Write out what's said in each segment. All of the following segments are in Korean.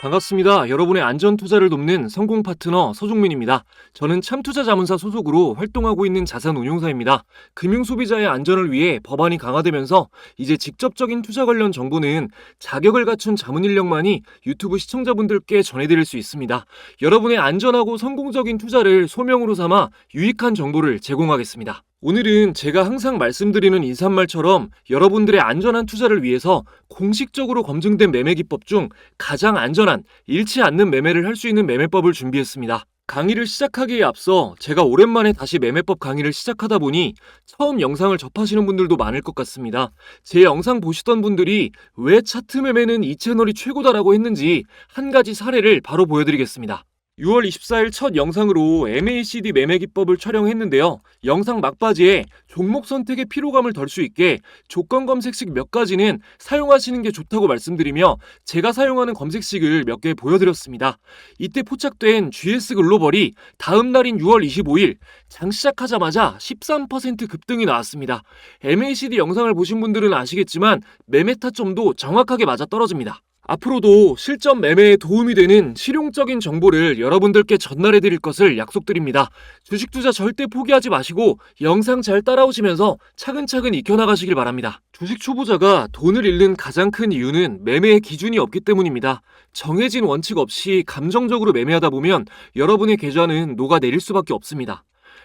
반갑습니다. 여러분의 안전 투자를 돕는 성공 파트너 서종민입니다. 저는 참투자 자문사 소속으로 활동하고 있는 자산 운용사입니다. 금융 소비자의 안전을 위해 법안이 강화되면서 이제 직접적인 투자 관련 정보는 자격을 갖춘 자문 인력만이 유튜브 시청자분들께 전해드릴 수 있습니다. 여러분의 안전하고 성공적인 투자를 소명으로 삼아 유익한 정보를 제공하겠습니다. 오늘은 제가 항상 말씀드리는 인사말처럼 여러분들의 안전한 투자를 위해서 공식적으로 검증된 매매 기법 중 가장 안전한 잃지 않는 매매를 할 수 있는 매매법을 준비했습니다. 강의를 시작하기에 앞서 제가 오랜만에 다시 매매법 강의를 시작하다 보니 처음 영상을 접하시는 분들도 많을 것 같습니다. 제 영상 보시던 분들이 왜 차트 매매는 이 채널이 최고다라고 했는지 한 가지 사례를 바로 보여드리겠습니다. 6월 24일 첫 영상으로 MACD 매매 기법을 촬영했는데요. 영상 막바지에 종목 선택의 피로감을 덜 수 있게 조건 검색식 몇 가지는 사용하시는 게 좋다고 말씀드리며 제가 사용하는 검색식을 몇 개 보여드렸습니다. 이때 포착된 GS 글로벌이 다음 날인 6월 25일 장 시작하자마자 13% 급등이 나왔습니다. MACD 영상을 보신 분들은 아시겠지만 매매 타점도 정확하게 맞아 떨어집니다. 앞으로도 실전 매매에 도움이 되는 실용적인 정보를 여러분들께 전달해 드릴 것을 약속드립니다. 주식 투자 절대 포기하지 마시고 영상 잘 따라오시면서 차근차근 익혀나가시길 바랍니다. 주식 초보자가 돈을 잃는 가장 큰 이유는 매매의 기준이 없기 때문입니다. 정해진 원칙 없이 감정적으로 매매하다 보면 여러분의 계좌는 녹아내릴 수밖에 없습니다.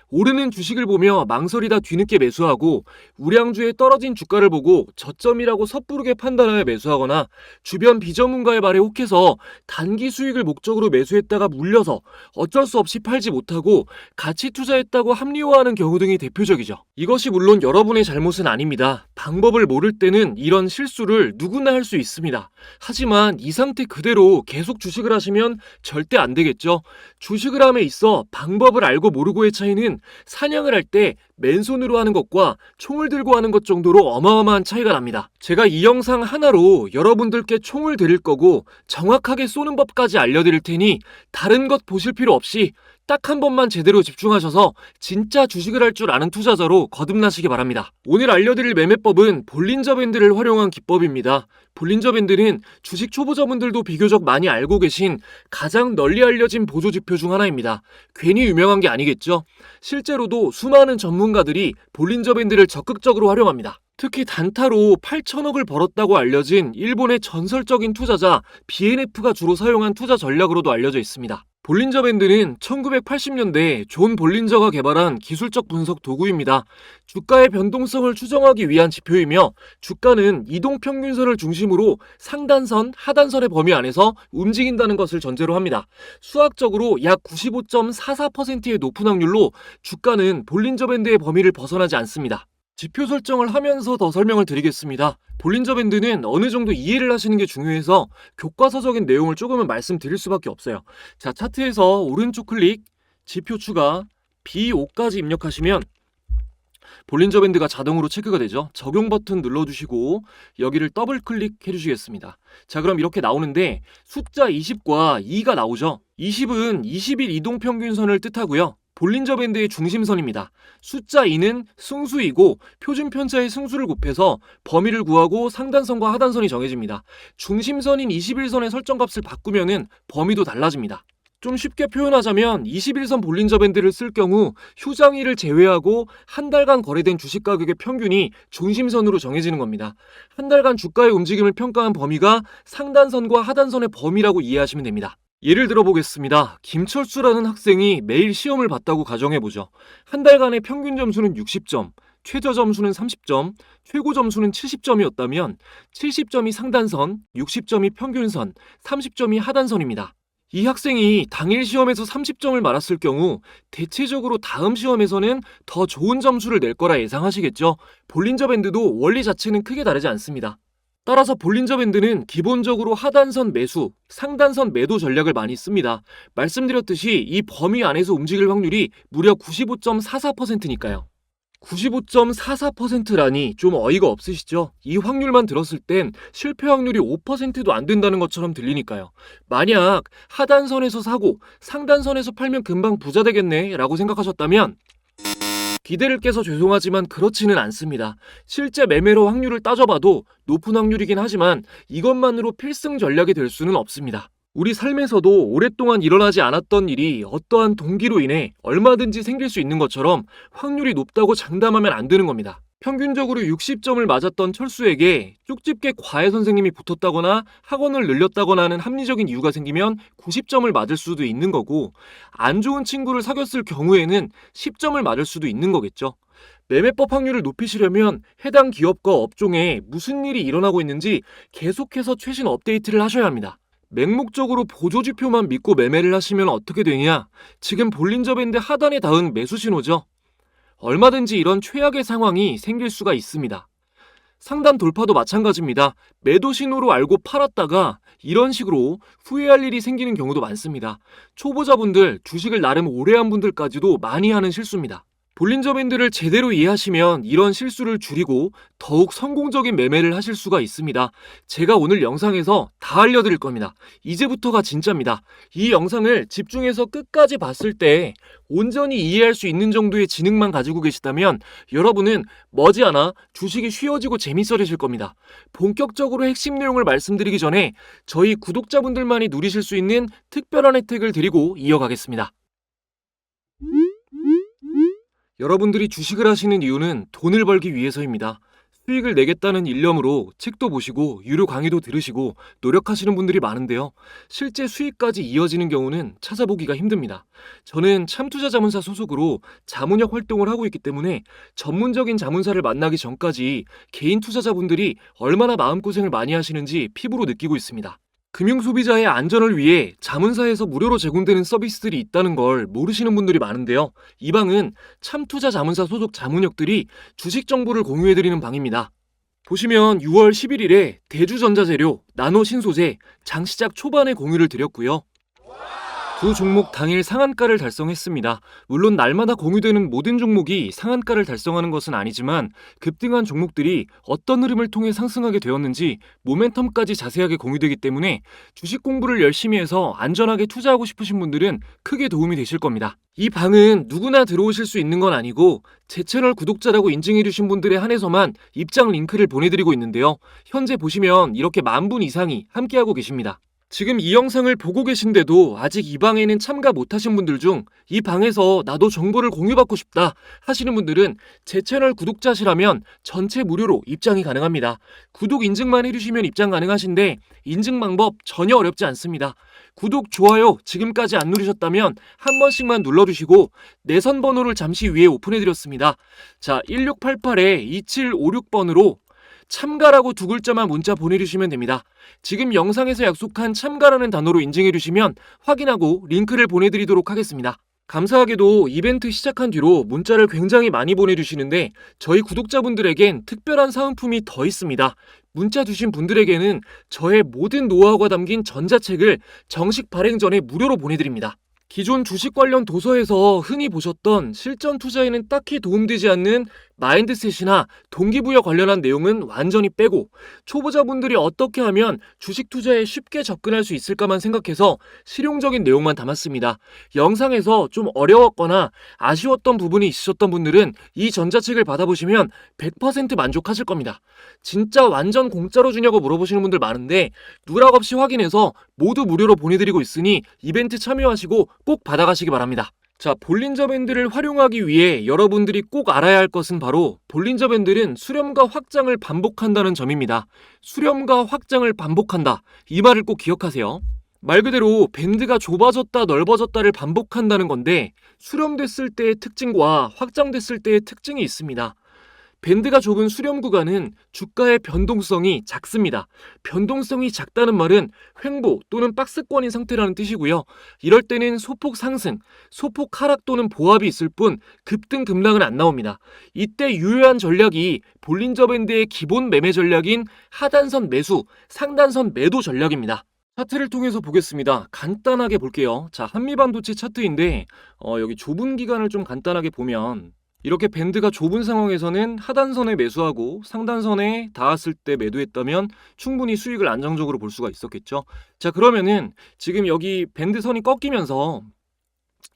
오르는 주식을 보며 망설이다 뒤늦게 매수하고 우량주에 떨어진 주가를 보고 저점이라고 섣부르게 판단하여 매수하거나 주변 비전문가의 말에 혹해서 단기 수익을 목적으로 매수했다가 물려서 어쩔 수 없이 팔지 못하고 가치 투자했다고 합리화하는 경우 등이 대표적이죠. 이것이 물론 여러분의 잘못은 아닙니다. 방법을 모를 때는 이런 실수를 누구나 할 수 있습니다. 하지만 이 상태 그대로 계속 주식을 하시면 절대 안 되겠죠. 주식을 함에 있어 방법을 알고 모르고의 차이는 사냥을 할 때 맨손으로 하는 것과 총을 들고 하는 것 정도로 어마어마한 차이가 납니다. 제가 이 영상 하나로 여러분들께 총을 드릴 거고 정확하게 쏘는 법까지 알려드릴 테니 다른 것 보실 필요 없이 딱 한 번만 제대로 집중하셔서 진짜 주식을 할 줄 아는 투자자로 거듭나시기 바랍니다. 오늘 알려드릴 매매법은 볼린저 밴드를 활용한 기법입니다. 볼린저 밴드는 주식 초보자분들도 비교적 많이 알고 계신 가장 널리 알려진 보조 지표 중 하나입니다. 괜히 유명한 게 아니겠죠? 실제로도 수많은 전문가들이 볼린저 밴드를 적극적으로 활용합니다. 특히 단타로 8천억을 벌었다고 알려진 일본의 전설적인 투자자 BNF가 주로 사용한 투자 전략으로도 알려져 있습니다. 볼린저 밴드는 1980년대 존 볼린저가 개발한 기술적 분석 도구입니다. 주가의 변동성을 추정하기 위한 지표이며 주가는 이동 평균선을 중심으로 상단선, 하단선의 범위 안에서 움직인다는 것을 전제로 합니다. 수학적으로 약 95.44%의 높은 확률로 주가는 볼린저 밴드의 범위를 벗어나지 않습니다. 지표 설정을 하면서 더 설명을 드리겠습니다. 볼린저 밴드는 어느 정도 이해를 하시는 게 중요해서 교과서적인 내용을 조금은 말씀드릴 수밖에 없어요. 자, 차트에서 오른쪽 클릭, 지표 추가, B5까지 입력하시면 볼린저 밴드가 자동으로 체크가 되죠. 적용 버튼 눌러주시고 여기를 더블 클릭해 주시겠습니다. 자, 그럼 이렇게 나오는데 숫자 20과 2가 나오죠. 20은 20일 이동 평균선을 뜻하고요. 볼린저 밴드의 중심선입니다. 숫자 2는 승수이고 표준 편차의 승수를 곱해서 범위를 구하고 상단선과 하단선이 정해집니다. 중심선인 21선의 설정값을 바꾸면은 범위도 달라집니다. 좀 쉽게 표현하자면 21선 볼린저 밴드를 쓸 경우 휴장일을 제외하고 한 달간 거래된 주식 가격의 평균이 중심선으로 정해지는 겁니다. 한 달간 주가의 움직임을 평가한 범위가 상단선과 하단선의 범위라고 이해하시면 됩니다. 예를 들어 보겠습니다. 김철수라는 학생이 매일 시험을 봤다고 가정해보죠. 한 달간의 평균 점수는 60점, 최저 점수는 30점, 최고 점수는 70점이었다면 70점이 상단선, 60점이 평균선, 30점이 하단선입니다. 이 학생이 당일 시험에서 30점을 말았을 경우 대체적으로 다음 시험에서는 더 좋은 점수를 낼 거라 예상하시겠죠? 볼린저 밴드도 원리 자체는 크게 다르지 않습니다. 따라서 볼린저 밴드는 기본적으로 하단선 매수, 상단선 매도 전략을 많이 씁니다. 말씀드렸듯이 이 범위 안에서 움직일 확률이 무려 95.44%니까요. 95.44%라니 좀 어이가 없으시죠? 이 확률만 들었을 땐 실패 확률이 5%도 안 된다는 것처럼 들리니까요. 만약 하단선에서 사고 상단선에서 팔면 금방 부자 되겠네 라고 생각하셨다면 기대를 깨서 죄송하지만 그렇지는 않습니다. 실제 매매로 확률을 따져봐도 높은 확률이긴 하지만 이것만으로 필승 전략이 될 수는 없습니다. 우리 삶에서도 오랫동안 일어나지 않았던 일이 어떠한 동기로 인해 얼마든지 생길 수 있는 것처럼 확률이 높다고 장담하면 안 되는 겁니다. 평균적으로 60점을 맞았던 철수에게 쪽집게 과외 선생님이 붙었다거나 학원을 늘렸다거나 하는 합리적인 이유가 생기면 90점을 맞을 수도 있는 거고 안 좋은 친구를 사귀었을 경우에는 10점을 맞을 수도 있는 거겠죠. 매매법 확률을 높이시려면 해당 기업과 업종에 무슨 일이 일어나고 있는지 계속해서 최신 업데이트를 하셔야 합니다. 맹목적으로 보조지표만 믿고 매매를 하시면 어떻게 되냐? 지금 볼린저 밴드 하단에 닿은 매수 신호죠. 얼마든지 이런 최악의 상황이 생길 수가 있습니다. 상단 돌파도 마찬가지입니다. 매도 신호로 알고 팔았다가 이런 식으로 후회할 일이 생기는 경우도 많습니다. 초보자분들, 주식을 나름 오래 한 분들까지도 많이 하는 실수입니다. 볼린저 밴드를 제대로 이해하시면 이런 실수를 줄이고 더욱 성공적인 매매를 하실 수가 있습니다. 제가 오늘 영상에서 다 알려드릴 겁니다. 이제부터가 진짜입니다. 이 영상을 집중해서 끝까지 봤을 때 온전히 이해할 수 있는 정도의 지능만 가지고 계시다면 여러분은 머지않아 주식이 쉬워지고 재밌어지실 겁니다. 본격적으로 핵심 내용을 말씀드리기 전에 저희 구독자분들만이 누리실 수 있는 특별한 혜택을 드리고 이어가겠습니다. 여러분들이 주식을 하시는 이유는 돈을 벌기 위해서입니다. 수익을 내겠다는 일념으로 책도 보시고 유료 강의도 들으시고 노력하시는 분들이 많은데요. 실제 수익까지 이어지는 경우는 찾아보기가 힘듭니다. 저는 참투자 자문사 소속으로 자문역 활동을 하고 있기 때문에 전문적인 자문사를 만나기 전까지 개인 투자자분들이 얼마나 마음고생을 많이 하시는지 피부로 느끼고 있습니다. 금융 소비자의 안전을 위해 자문사에서 무료로 제공되는 서비스들이 있다는 걸 모르시는 분들이 많은데요. 이 방은 참투자 자문사 소속 자문역들이 주식 정보를 공유해드리는 방입니다. 보시면 6월 11일에 대주전자재료, 나노신소재, 장시작 초반에 공유를 드렸고요. 두 종목 당일 상한가를 달성했습니다. 물론 날마다 공유되는 모든 종목이 상한가를 달성하는 것은 아니지만 급등한 종목들이 어떤 흐름을 통해 상승하게 되었는지 모멘텀까지 자세하게 공유되기 때문에 주식 공부를 열심히 해서 안전하게 투자하고 싶으신 분들은 크게 도움이 되실 겁니다. 이 방은 누구나 들어오실 수 있는 건 아니고 제 채널 구독자라고 인증해주신 분들에 한해서만 입장 링크를 보내드리고 있는데요. 현재 보시면 이렇게 만 분 이상이 함께하고 계십니다. 지금 이 영상을 보고 계신데도 아직 이 방에는 참가 못하신 분들 중 이 방에서 나도 정보를 공유받고 싶다 하시는 분들은 제 채널 구독자시라면 전체 무료로 입장이 가능합니다. 구독 인증만 해주시면 입장 가능하신데 인증 방법 전혀 어렵지 않습니다. 구독, 좋아요 지금까지 안 누르셨다면 한 번씩만 눌러주시고 내선 번호를 잠시 위에 오픈해드렸습니다. 자, 1688에 2756번으로 참가라고 두 글자만 문자 보내주시면 됩니다. 지금 영상에서 약속한 참가라는 단어로 인증해주시면 확인하고 링크를 보내드리도록 하겠습니다. 감사하게도 이벤트 시작한 뒤로 문자를 굉장히 많이 보내주시는데 저희 구독자분들에겐 특별한 사은품이 더 있습니다. 문자 주신 분들에게는 저의 모든 노하우가 담긴 전자책을 정식 발행 전에 무료로 보내드립니다. 기존 주식 관련 도서에서 흔히 보셨던 실전 투자에는 딱히 도움되지 않는 마인드셋이나 동기부여 관련한 내용은 완전히 빼고 초보자분들이 어떻게 하면 주식 투자에 쉽게 접근할 수 있을까만 생각해서 실용적인 내용만 담았습니다. 영상에서 좀 어려웠거나 아쉬웠던 부분이 있으셨던 분들은 이 전자책을 받아보시면 100% 만족하실 겁니다. 진짜 완전 공짜로 주냐고 물어보시는 분들 많은데 누락 없이 확인해서 모두 무료로 보내드리고 있으니 이벤트 참여하시고 꼭 받아가시기 바랍니다. 자, 볼린저 밴드를 활용하기 위해 여러분들이 꼭 알아야 할 것은 바로 볼린저 밴드는 수렴과 확장을 반복한다는 점입니다. 수렴과 확장을 반복한다. 이 말을 꼭 기억하세요. 말 그대로 밴드가 좁아졌다 넓어졌다를 반복한다는 건데 수렴됐을 때의 특징과 확장됐을 때의 특징이 있습니다. 밴드가 좁은 수렴 구간은 주가의 변동성이 작습니다. 변동성이 작다는 말은 횡보 또는 박스권인 상태라는 뜻이고요. 이럴 때는 소폭 상승, 소폭 하락 또는 보합이 있을 뿐 급등 급락은 안 나옵니다. 이때 유효한 전략이 볼린저 밴드의 기본 매매 전략인 하단선 매수, 상단선 매도 전략입니다. 차트를 통해서 보겠습니다. 간단하게 볼게요. 자, 한미반도체 차트인데 어, 여기 좁은 기간을 좀 간단하게 보면 이렇게 밴드가 좁은 상황에서는 하단선에 매수하고 상단선에 닿았을 때 매도했다면 충분히 수익을 안정적으로 볼 수가 있었겠죠. 자, 그러면은 지금 여기 밴드 선이 꺾이면서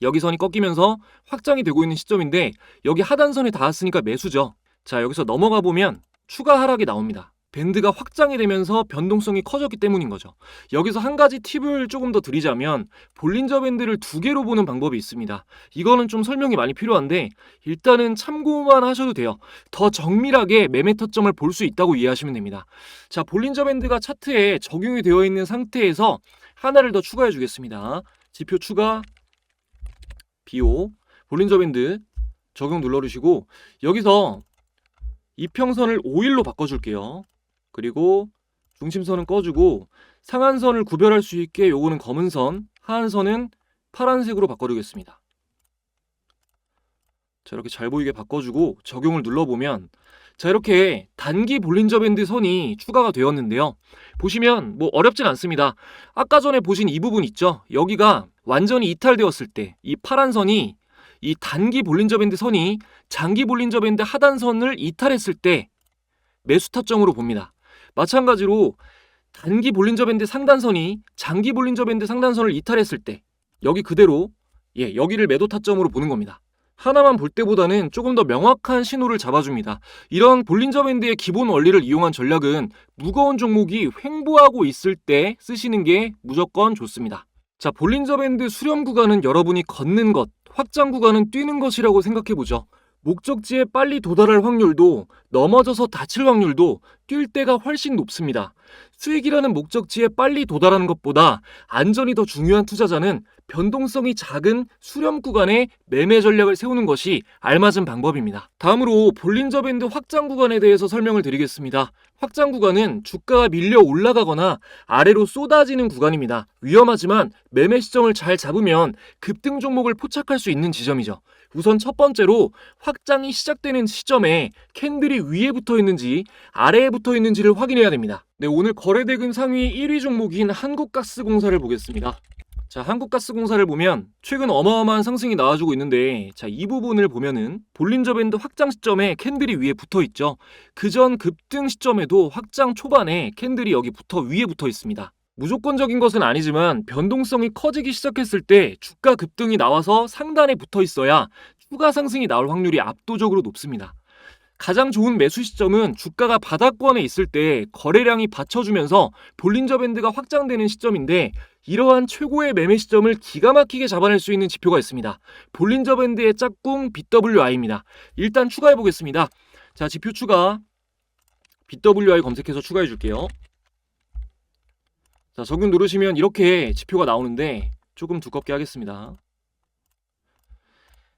여기 선이 꺾이면서 확장이 되고 있는 시점인데 여기 하단선에 닿았으니까 매수죠. 자, 여기서 넘어가 보면 추가 하락이 나옵니다. 밴드가 확장이 되면서 변동성이 커졌기 때문인 거죠. 여기서 한 가지 팁을 조금 더 드리자면 볼린저 밴드를 두 개로 보는 방법이 있습니다. 이거는 좀 설명이 많이 필요한데 일단은 참고만 하셔도 돼요. 더 정밀하게 매매 타점을 볼 수 있다고 이해하시면 됩니다. 자, 볼린저 밴드가 차트에 적용이 되어 있는 상태에서 하나를 더 추가해 주겠습니다. 지표 추가 BO 볼린저 밴드 적용 눌러 주시고 여기서 이평선을 5일로 바꿔줄게요. 그리고 중심선은 꺼주고 상한선을 구별할 수 있게 요거는 검은 선, 하한선은 파란색으로 바꿔주겠습니다. 자 이렇게 잘 보이게 바꿔주고 적용을 눌러보면 자 이렇게 단기 볼린저 밴드 선이 추가가 되었는데요. 보시면 뭐 어렵진 않습니다. 아까 전에 보신 이 부분 있죠? 여기가 완전히 이탈되었을 때 이 파란 선이 이 단기 볼린저 밴드 선이 장기 볼린저 밴드 하단선을 이탈했을 때 매수 타점으로 봅니다. 마찬가지로 단기 볼린저 밴드 상단선이 장기 볼린저 밴드 상단선을 이탈했을 때 여기 그대로 예, 여기를 매도 타점으로 보는 겁니다. 하나만 볼 때보다는 조금 더 명확한 신호를 잡아줍니다. 이런 볼린저 밴드의 기본 원리를 이용한 전략은 무거운 종목이 횡보하고 있을 때 쓰시는 게 무조건 좋습니다. 자, 볼린저 밴드 수렴 구간은 여러분이 걷는 것, 확장 구간은 뛰는 것이라고 생각해 보죠. 목적지에 빨리 도달할 확률도 넘어져서 다칠 확률도 뛸 때가 훨씬 높습니다. 수익이라는 목적지에 빨리 도달하는 것보다 안전이 더 중요한 투자자는 변동성이 작은 수렴 구간에 매매 전략을 세우는 것이 알맞은 방법입니다. 다음으로 볼린저 밴드 확장 구간에 대해서 설명을 드리겠습니다. 확장 구간은 주가가 밀려 올라가거나 아래로 쏟아지는 구간입니다. 위험하지만 매매 시점을 잘 잡으면 급등 종목을 포착할 수 있는 지점이죠. 우선 첫 번째로 확장이 시작되는 시점에 캔들이 위에 붙어 있는지 아래에 붙어 있는지를 확인해야 됩니다. 네, 오늘 거래대금 상위 1위 종목인 한국가스공사를 보겠습니다. 자, 한국가스공사를 보면 최근 어마어마한 상승이 나와주고 있는데 자, 이 부분을 보면은 볼린저 밴드 확장 시점에 캔들이 위에 붙어 있죠. 그전 급등 시점에도 확장 초반에 캔들이 여기 붙어 위에 붙어 있습니다. 무조건적인 것은 아니지만 변동성이 커지기 시작했을 때 주가 급등이 나와서 상단에 붙어 있어야 추가 상승이 나올 확률이 압도적으로 높습니다. 가장 좋은 매수 시점은 주가가 바닥권에 있을 때 거래량이 받쳐주면서 볼린저 밴드가 확장되는 시점인데 이러한 최고의 매매 시점을 기가 막히게 잡아낼 수 있는 지표가 있습니다. 볼린저 밴드의 짝꿍 BWI입니다. 일단 추가해 보겠습니다. 자, 지표 추가 BWI 검색해서 추가해 줄게요. 자, 적용 누르시면 이렇게 지표가 나오는데 조금 두껍게 하겠습니다.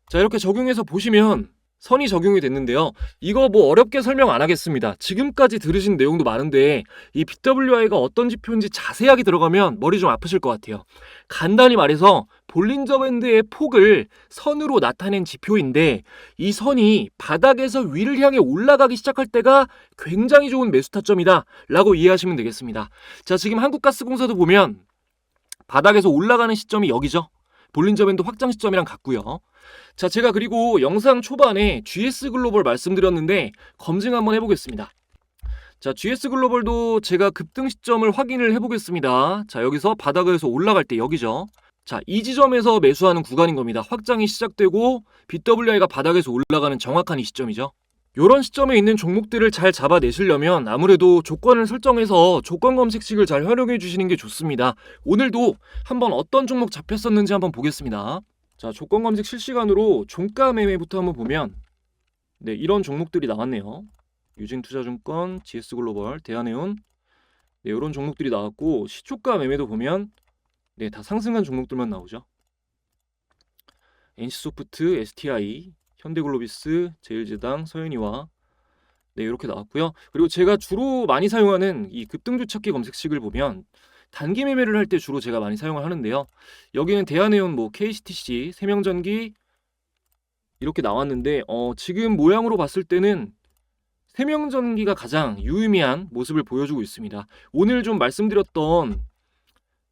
자, 이렇게 적용해서 보시면 선이 적용이 됐는데요. 이거 뭐 어렵게 설명 안 하겠습니다. 지금까지 들으신 내용도 많은데 이 BWI가 어떤 지표인지 자세하게 들어가면 머리 좀 아프실 것 같아요. 간단히 말해서 볼린저 밴드의 폭을 선으로 나타낸 지표인데 이 선이 바닥에서 위를 향해 올라가기 시작할 때가 굉장히 좋은 매수 타점이다 라고 이해하시면 되겠습니다. 자 지금 한국가스공사도 보면 바닥에서 올라가는 시점이 여기죠. 볼린저 밴드 확장 시점이랑 같고요. 자, 제가 그리고 영상 초반에 GS 글로벌 말씀드렸는데 검증 한번 해보겠습니다. 자, GS 글로벌도 제가 급등 시점을 확인을 해보겠습니다. 자, 여기서 바닥에서 올라갈 때 여기죠. 자, 이 지점에서 매수하는 구간인 겁니다. 확장이 시작되고 BWI가 바닥에서 올라가는 정확한 이 시점이죠. 이런 시점에 있는 종목들을 잘 잡아내시려면 아무래도 조건을 설정해서 조건 검색식을 잘 활용해 주시는 게 좋습니다. 오늘도 한번 어떤 종목 잡혔었는지 한번 보겠습니다. 자, 조건 검색 실시간으로 종가 매매부터 한번 보면 네, 이런 종목들이 나왔네요. 유진투자증권, GS글로벌, 대한해운 네, 이런 종목들이 나왔고 시초가 매매도 보면 네, 다 상승한 종목들만 나오죠. NC소프트, STI, 현대글로비스, 제일제당, 서현이와 네, 이렇게 나왔고요. 그리고 제가 주로 많이 사용하는 이 급등주 찾기 검색식을 보면 단기 매매를 할 때 주로 제가 많이 사용을 하는데요. 여기는 대한해운 뭐 KCTC, 세명전기 이렇게 나왔는데 어, 지금 모양으로 봤을 때는 세명전기가 가장 유의미한 모습을 보여주고 있습니다. 오늘 좀 말씀드렸던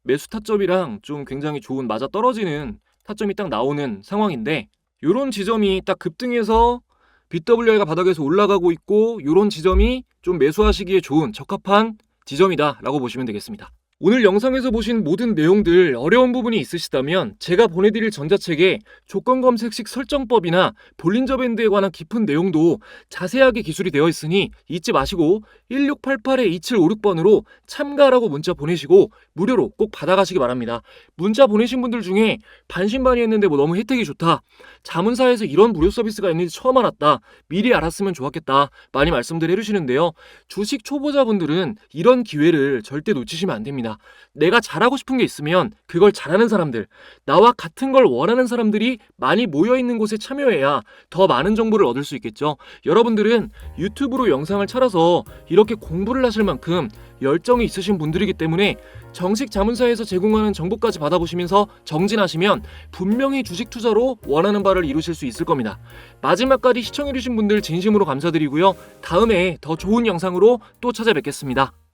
매수 타점이랑 좀 굉장히 좋은 맞아 떨어지는 타점이 딱 나오는 상황인데 요런 지점이 딱 급등해서 BWI가 바닥에서 올라가고 있고 요런 지점이 좀 매수하시기에 좋은 적합한 지점이다라고 보시면 되겠습니다. 오늘 영상에서 보신 모든 내용들 어려운 부분이 있으시다면 제가 보내드릴 전자책에 조건 검색식 설정법이나 볼린저 밴드에 관한 깊은 내용도 자세하게 기술이 되어 있으니 잊지 마시고 1688-2756번으로 참가라고 문자 보내시고 무료로 꼭 받아가시기 바랍니다. 문자 보내신 분들 중에 반신반의 했는데 뭐 너무 혜택이 좋다. 자문사에서 이런 무료 서비스가 있는지 처음 알았다. 미리 알았으면 좋았겠다. 많이 말씀들 해주시는데요. 주식 초보자분들은 이런 기회를 절대 놓치시면 안 됩 니다. 내가 잘하고 싶은 게 있으면 그걸 잘하는 사람들, 나와 같은 걸 원하는 사람들이 많이 모여 있는 곳에 참여해야 더 많은 정보를 얻을 수 있겠죠. 여러분들은 유튜브로 영상을 찾아서 이렇게 공부를 하실 만큼 열정이 있으신 분들이기 때문에 정식 자문사에서 제공하는 정보까지 받아보시면서 정진하시면 분명히 주식 투자로 원하는 바를 이루실 수 있을 겁니다. 마지막까지 시청해주신 분들 진심으로 감사드리고요. 다음에 더 좋은 영상으로 또 찾아뵙겠습니다.